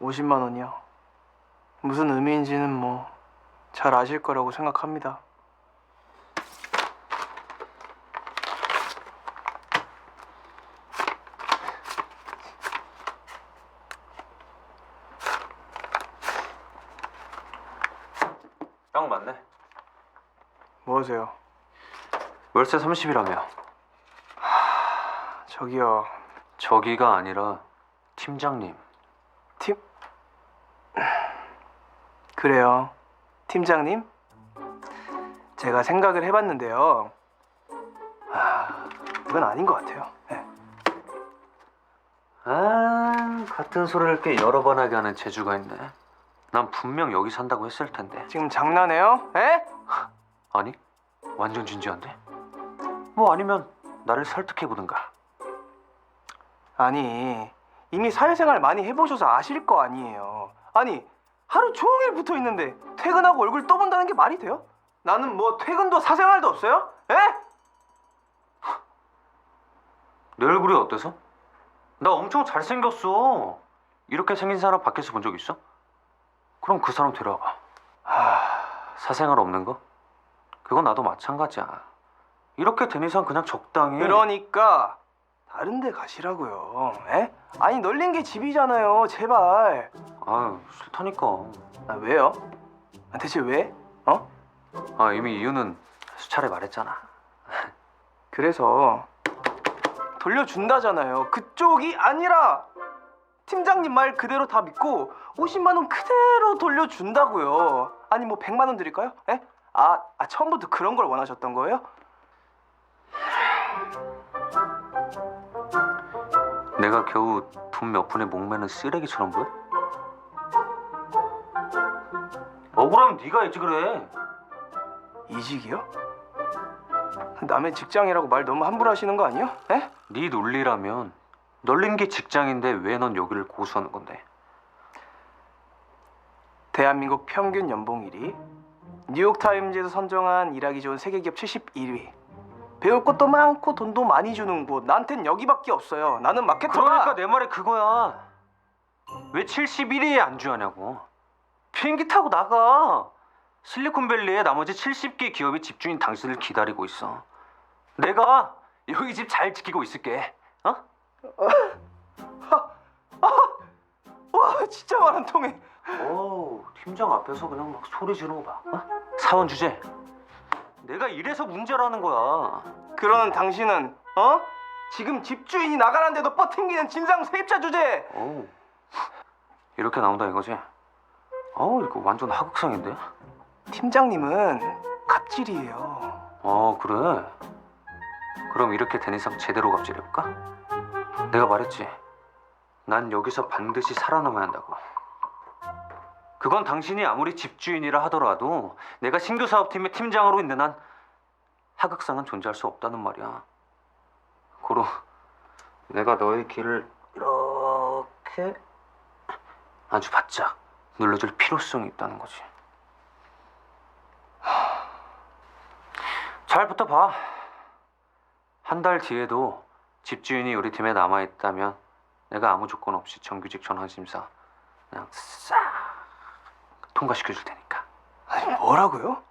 50만 원이요. 무슨 의미인지는 뭐 잘 아실 거라고 생각합니다. 딱 맞네. 뭐 하세요? 월세 30이라며. 저기요. 저기가 아니라 팀장님. 팀 그래요. 팀장님? 제가 생각을 해봤는데요. 아, 이건 아닌 것 같아요. 네. 아, 같은 소리를 꽤 여러 번 하게 하는 재주가 있네. 난 분명 여기 산다고 했을 텐데. 지금 장난해요? 에? 아니, 완전 진지한데. 뭐 아니면 나를 설득해 보든가. 아니 이미 사회생활 많이 해보셔서 아실 거 아니에요. 아니 하루 종일 붙어 있는데 퇴근하고 얼굴 떠본다는 게 말이 돼요? 나는 뭐 퇴근도 사생활도 없어요? 에? 내 얼굴이 어때서? 나 엄청 잘생겼어. 이렇게 생긴 사람 밖에서 본 적 있어? 그럼 그 사람 데려와봐. 하... 사생활 없는 거? 그건 나도 마찬가지야. 이렇게 된 이상 그냥 적당히. 그러니까 다른 데 가시라고요. 에? 아니 널린 게 집이잖아요. 제발. 아유 싫다니까. 아, 왜요? 아, 대체 왜? 어? 아 이미 이유는 수차례 말했잖아. 그래서 돌려준다잖아요. 그쪽이 아니라 팀장님 말 그대로 다 믿고 50만 원 그대로 돌려준다고요. 아니 뭐 100만 원 드릴까요? 에? 아, 아 처음부터 그런 걸 원하셨던 거예요? 내가 겨우 돈 몇 푼에 목매는 쓰레기처럼 보여? 억울하면 네가 했지 그래. 이직이요? 남의 직장이라고 말 너무 함부로 하시는 거 아니에요? 에? 네 논리라면 널린 게 직장인데 왜 넌 여기를 고수하는 건데? 대한민국 평균 연봉 1위, 뉴욕타임즈에서 선정한 일하기 좋은 세계 기업 71위. 배울 것도 많고 돈도 많이 주는 곳. 나한텐 여기밖에 없어요. 나는 마케터가. 그러니까 내 말이 그거야. 왜 71위에 안주하냐고. 비행기 타고 나가. 실리콘밸리에 나머지 70개 기업이 집주인 당신을 기다리고 있어. 내가 여기 집 잘 지키고 있을게. 어? 와 진짜 말 안 통해. 오, 팀장 앞에서 그냥 막 소리 지르고 봐. 어? 사원 주제. 내가 이래서 문제라는 거야. 그러는 당신은 어? 지금 집주인이 나가는데도 뻗팅기는 진상 세입자 주제. 오, 이렇게 나온다 이거지? 어우, 이거 완전 하극상인데? 팀장님은 갑질이에요. 어, 그래. 그럼 이렇게 된 이상 제대로 갑질해볼까? 내가 말했지. 난 여기서 반드시 살아남아야 한다고. 그건 당신이 아무리 집주인이라 하더라도 내가 신규 사업팀의 팀장으로 있는 한 하극상은 존재할 수 없다는 말이야. 고로 내가 너의 길을 이렇게 아주 바짝 눌러줄 필요성이 있다는 거지. 잘 붙어봐. 한 달 뒤에도 집주인이 우리 팀에 남아 있다면 내가 아무 조건 없이 정규직 전환 심사 그냥 싹 통과시켜 줄 테니까. 아니 뭐라고요?